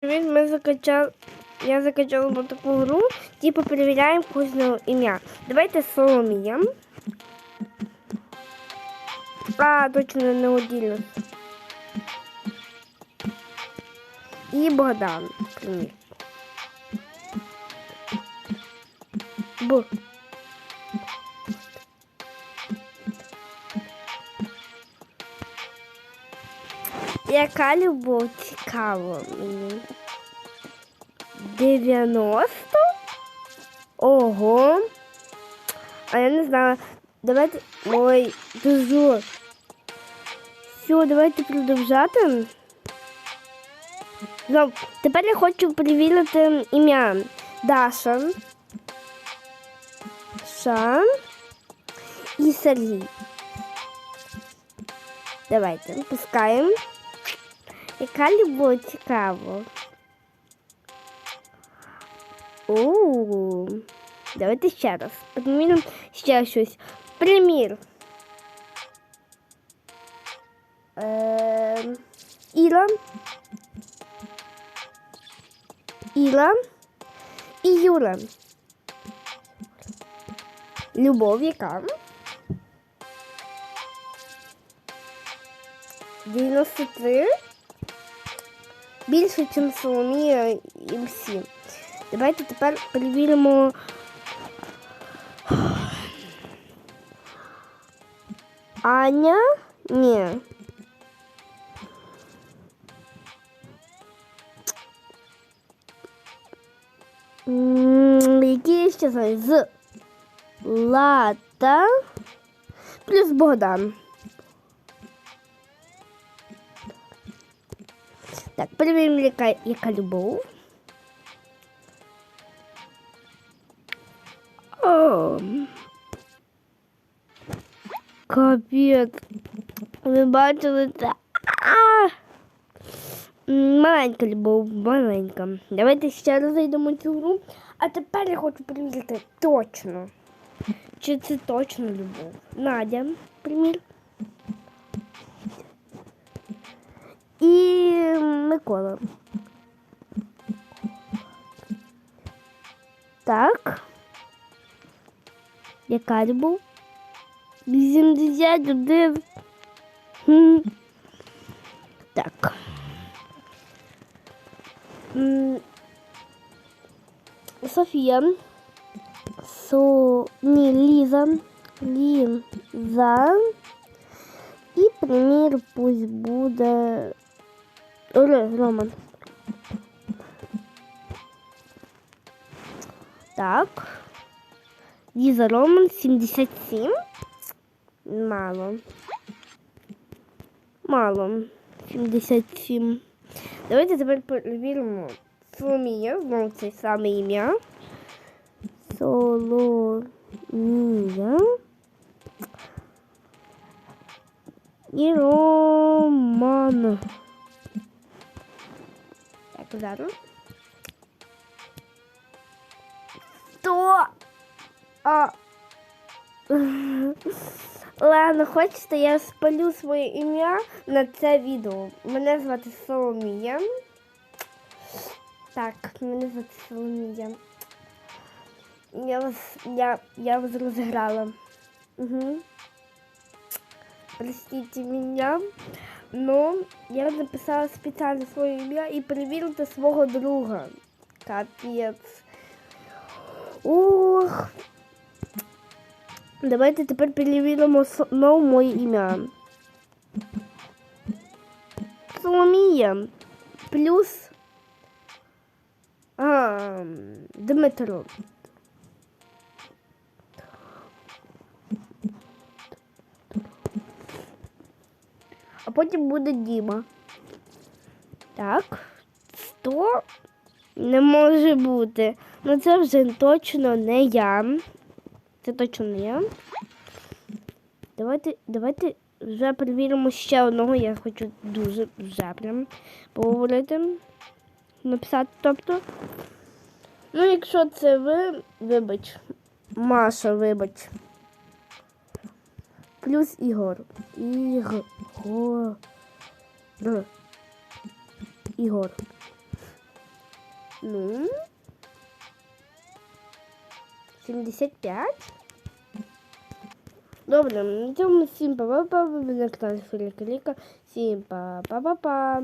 Привіт, ми закачали. Я закачала вот таку гру, типу перевіряємо кожне ім'я. Давайте Соломія. А, точно не одільно. І Богдан. Б. Яка любов цікаво мені? 90? Ого. А я не знаю. Давайте. Ой, дуже. Все, давайте продовжати. Ну, тепер я хочу перевірити ім'я Даша. Ша і Сергій. Давайте, пускаємо. Яка любов цікаво. Оу. Давайте ще раз. Подмінимо ще щось. Примір. Ем, Іра. Іра і Юра. Любов яка? 93. Більше, ніж Соломія і всі. Давайте тепер перевіримо. Аня? Ні. Які ще знаю? З Лата плюс Богдан. Так, перевіримо, яка, яка любов. О. Капець. Ви бачили це? А! М, Маленька любов, маленька. Давайте ще раз зайдемо в цю гру. А тепер я хочу перевірити точно. Чи це точно любов? Надя, примір. Микола. Так. Яка любов? 81. Хм. Так. М, Софія. Со... Ні, Ліза. Ліза. І примір пусть буде Ре, Роман. Так. Ліза Роман 77. Мало. Мало. 77. Давайте тепер перевіримо Соломія. Знову це саме ім'я. Соломія. І Роман. Зараз. А. Ладно, хочете, я спалю своє ім'я на це відео. Мене звати Соломія. Так, мене звати Соломія. Я вас, я, я вас розіграла. Угу. Простите меня. Ну, я написала спеціально своє ім'я і перевірити свого друга. Капець. Ох. Давайте тепер перевіримо знову моє ім'я. Соломія. Плюс. А, Дмитро. А потім буде Діма. Так. 100 не може бути. Ну це вже точно не я. Це точно не я. Давайте, давайте вже перевіримо ще одного. Я хочу дуже вже прям поговорити. Написати, тобто. Ну, якщо це ви, вибач. Маша, вибач. Плюс Ігор. Ігор. Ігор. Ну. 75. Добре, на цьому всім па-па-па. Ви на каналі Філіка Всім па-па-па-па.